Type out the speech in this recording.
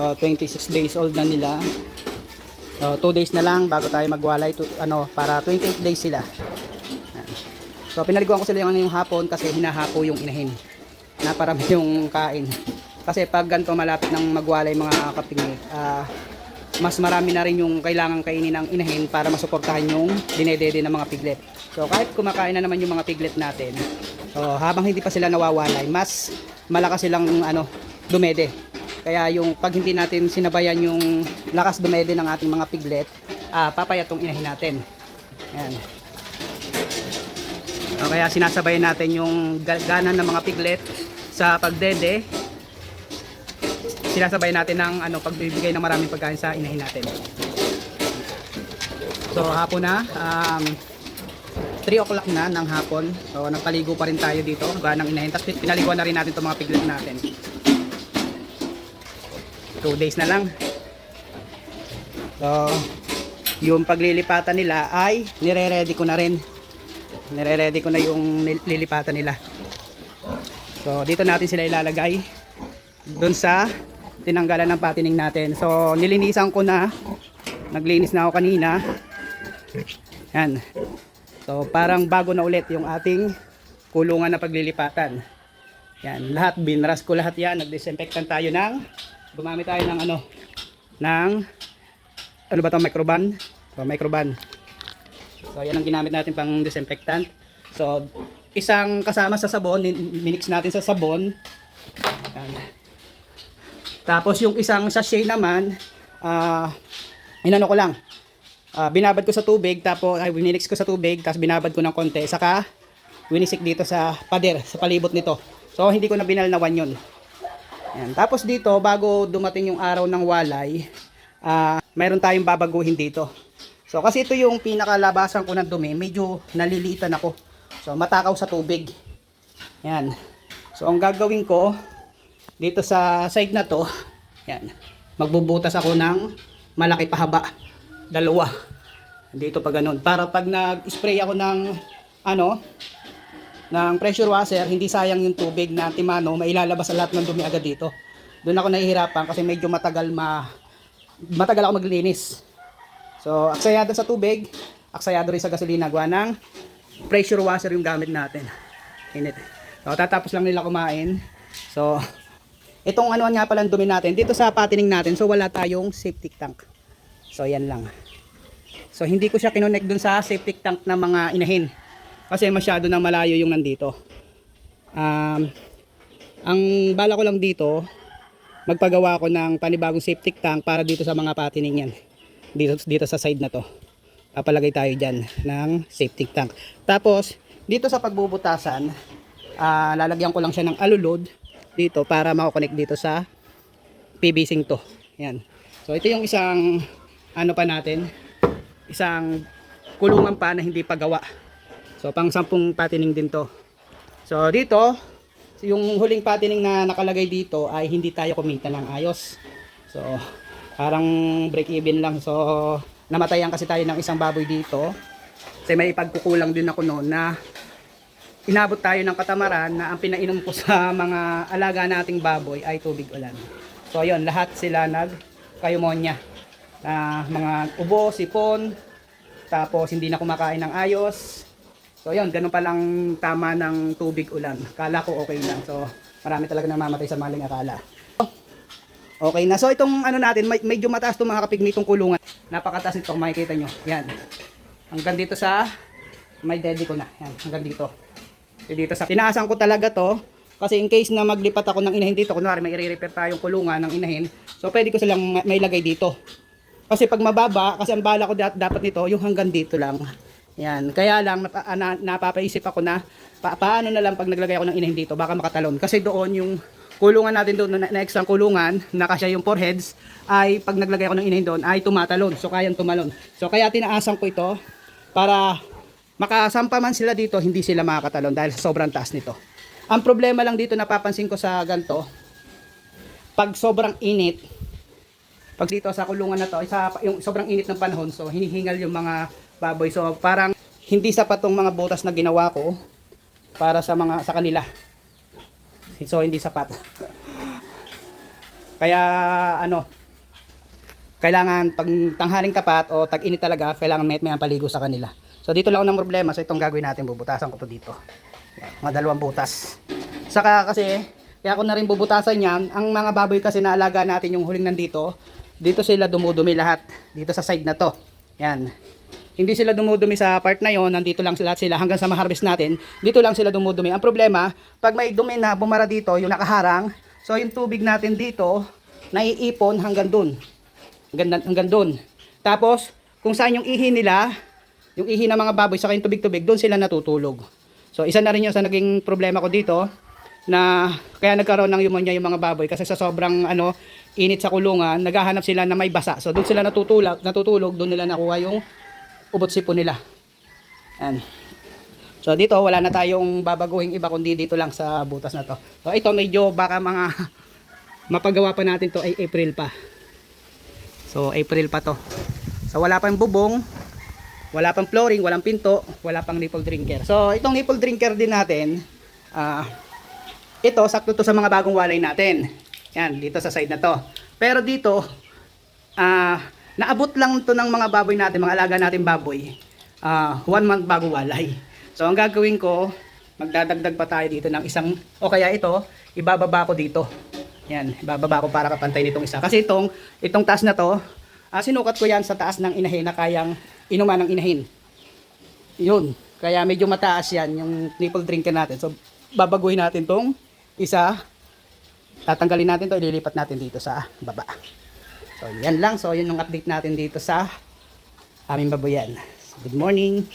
So, 26 days old na nila. So, 2 days na lang bago tayo magwalay. To, ano, para 28 days sila. So, pinaliguan ko sila yung, ano, yung hapon kasi hinahapo yung inahin. Na parami yung kain. Kasi pag ganito malapit ng magwalay mga kapingit, ah, mas marami na rin yung kailangan kainin ng inahin para masuportahan yung dinedede ng mga piglet. So kahit kumakain na naman yung mga piglet natin, so habang hindi pa sila nawawalay, mas malakas silang ano, dumede. Kaya yung pag hindi natin sinabayan yung lakas dumede ng ating mga piglet, ah, papayat tong inahin natin. Yan. So, kaya sinasabayan natin yung ga- gana ng mga piglet sa pagdede sinasabay natin ng ano pagbibigay ng maraming pagkain sa inahin natin. So hapon na um, 3 o'clock na ng hapon. So nagpaligo pa rin tayo dito ganang inahin. Tapos pinaliguan na rin natin itong mga piglet natin. 2 days na lang. So yung paglilipatan nila ay nire-ready ko na rin. Nire-ready ko na yung lilipatan nila. So dito natin sila ilalagay doon sa tinanggalan ng patining natin. So, nilinisan ko na. Naglinis na ako kanina. Yan. So, parang bago na ulit yung ating kulungan na paglilipatan. Yan. Lahat, binras ko lahat yan. Nag-disinfectant tayo ng, gumamit tayo ng ano, ng, ano ba ito, microban? So, microban. So, yan ang ginamit natin pang disinfectant. So, isang kasama sa sabon, minix natin sa sabon. Yan. Tapos yung isang sachet naman, ah inano ko lang. Ah, binabad ko sa tubig, tapos ay winix ko sa tubig, tapos binabad ko ng konti, saka winisik dito sa pader, sa palibot nito. So hindi ko na binalnawan 'yon. Yan. Tapos dito, bago dumating yung araw ng walay, ah mayroon tayong babaguhin dito. So kasi ito yung pinakalabasan ko ng dumi, medyo naliliitan ako. So matakaw sa tubig. Yan. So ang gagawin ko, dito sa side na to, yan, magbubutas ako ng malaki pahaba, dalawa. Dito pa ganun. Para pag nag-spray ako ng, ano, ng pressure washer, hindi sayang yung tubig na timano, mailalabas sa lahat ng dumi agad dito. Doon ako nahihirapan kasi medyo matagal ma, matagal ako maglinis. So, aksayado sa tubig, aksayado rin sa gasolina, gawa ng pressure washer yung gamit natin. Init. So, tatapos lang nila kumain. So, Itong ano nga pala ang dumi natin, dito sa patining natin, so wala tayong safety tank. So yan lang. So hindi ko siya kinonect dun sa safety tank ng mga inahin. Kasi masyado na malayo yung nandito. Um, ang bala ko lang dito, magpagawa ko ng panibagong safety tank para dito sa mga patining yan. Dito, dito sa side na to. Papalagay tayo dyan ng safety tank. Tapos, dito sa pagbubutasan, ah, lalagyan ko lang siya ng alulod dito para makakonect dito sa PVC to. Yan. So ito yung isang ano pa natin, isang kulungan pa na hindi pa gawa. So pang sampung patining din to. So dito, yung huling patining na nakalagay dito ay hindi tayo kumita ng ayos. So parang break even lang. So namatayan kasi tayo ng isang baboy dito. Kasi may pagkukulang din ako noon na inabot tayo ng katamaran na ang pinainom ko sa mga alaga nating baboy ay tubig ulan. So ayun, lahat sila nag kayumonya. Na mga ubo, sipon, tapos hindi na kumakain ng ayos. So ayun, ganun palang tama ng tubig ulan. Kala ko okay lang. So marami talaga namamatay sa maling akala. Okay na. So itong ano natin, may- medyo mataas itong mga kapigmitong kulungan. Napakataas ito, kung makikita nyo. Yan. Hanggang dito sa may daddy ko na. Yan, hanggang dito. So, dito sa tinaasan ko talaga to kasi in case na maglipat ako ng inahin dito, kunwari may i-repair tayong kulungan ng inahin, so pwede ko silang ma- mailagay dito. Kasi pag mababa, kasi ang bala ko dapat nito, yung hanggang dito lang. Yan. Kaya lang, napa, ah, na, napapaisip ako na, pa, paano na lang pag naglagay ako ng inahin dito, baka makatalon. Kasi doon yung kulungan natin doon, na, na extra kulungan, na kasya yung four heads, ay pag naglagay ako ng inahin doon, ay tumatalon. So, kayang tumalon. So, kaya tinaasan ko ito, para makasampa man sila dito, hindi sila makakatalon dahil sobrang taas nito. Ang problema lang dito napapansin ko sa ganto, pag sobrang init, pag dito sa kulungan na to, sa yung sobrang init ng panahon, so hinihingal yung mga baboy. So parang hindi sapat tong mga butas na ginawa ko para sa mga sa kanila. So hindi sapat. Kaya ano, kailangan pag tanghaling tapat o tag-init talaga, kailangan may may paligo sa kanila. So dito lang ang problema, so itong gagawin natin, bubutasan ko to dito. Mga dalawang butas. Saka kasi, kaya ako na rin bubutasan yan, ang mga baboy kasi na alaga natin yung huling nandito, dito sila dumudumi lahat, dito sa side na to. Yan. Hindi sila dumudumi sa part na yon, nandito lang sila sila hanggang sa ma-harvest natin. Dito lang sila dumudumi. Ang problema, pag may dumi na bumara dito, yung nakaharang, so yung tubig natin dito, naiipon hanggang dun. Hanggang, hanggang dun. Tapos, kung saan yung ihi nila, yung ihi ng mga baboy, saka yung tubig-tubig, doon sila natutulog. So, isa na rin yung sa naging problema ko dito, na kaya nagkaroon ng pneumonia yung mga baboy kasi sa sobrang ano init sa kulungan naghahanap sila na may basa so doon sila natutulog natutulog doon nila nakuha yung ubot sipo nila Yan. so dito wala na tayong babaguhin iba kundi dito lang sa butas na to so ito medyo baka mga mapagawa pa natin to ay April pa so April pa to so wala pang bubong wala pang flooring, walang pinto, wala pang nipple drinker. So, itong nipple drinker din natin, ah, ito, sakto to sa mga bagong walay natin. Yan, dito sa side na to. Pero dito, ah, naabot lang to ng mga baboy natin, mga alaga natin baboy, ah, one month bago walay. So, ang gagawin ko, magdadagdag pa tayo dito ng isang, o kaya ito, ibababa ko dito. Yan, ibababa ko para kapantay nitong isa. Kasi itong, itong taas na to, ah, sinukat ko yan sa taas ng inahin na kayang inuman ng inahin. Yun. Kaya medyo mataas yan yung nipple drinker natin. So, babaguhin natin tong isa. Tatanggalin natin to, ililipat natin dito sa baba. So, yan lang. So, yun yung update natin dito sa aming baboyan. So, good morning.